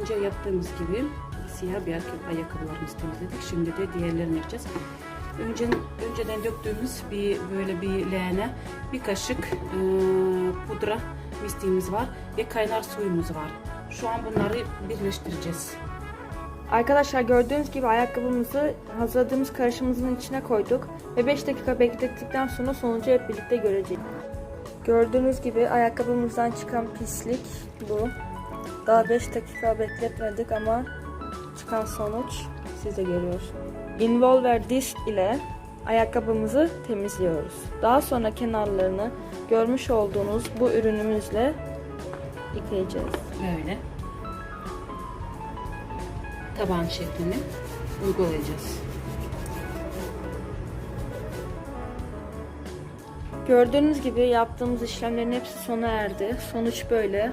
önce yaptığımız gibi siyah bir ayakkabı- ayakkabılarımızı temizledik. Şimdi de diğerlerini yapacağız. Önce, önceden döktüğümüz bir böyle bir leğene bir kaşık e, pudra mistiğimiz var ve kaynar suyumuz var. Şu an bunları birleştireceğiz. Arkadaşlar gördüğünüz gibi ayakkabımızı hazırladığımız karışımımızın içine koyduk ve 5 dakika beklettikten sonra sonucu hep birlikte göreceğiz. Gördüğünüz gibi ayakkabımızdan çıkan pislik bu. Daha 5 dakika bekletmedik ama çıkan sonuç siz de görüyorsunuz. Involver disk ile ayakkabımızı temizliyoruz. Daha sonra kenarlarını görmüş olduğunuz bu ürünümüzle yıkayacağız. Böyle taban şeklini uygulayacağız. Gördüğünüz gibi yaptığımız işlemlerin hepsi sona erdi. Sonuç böyle.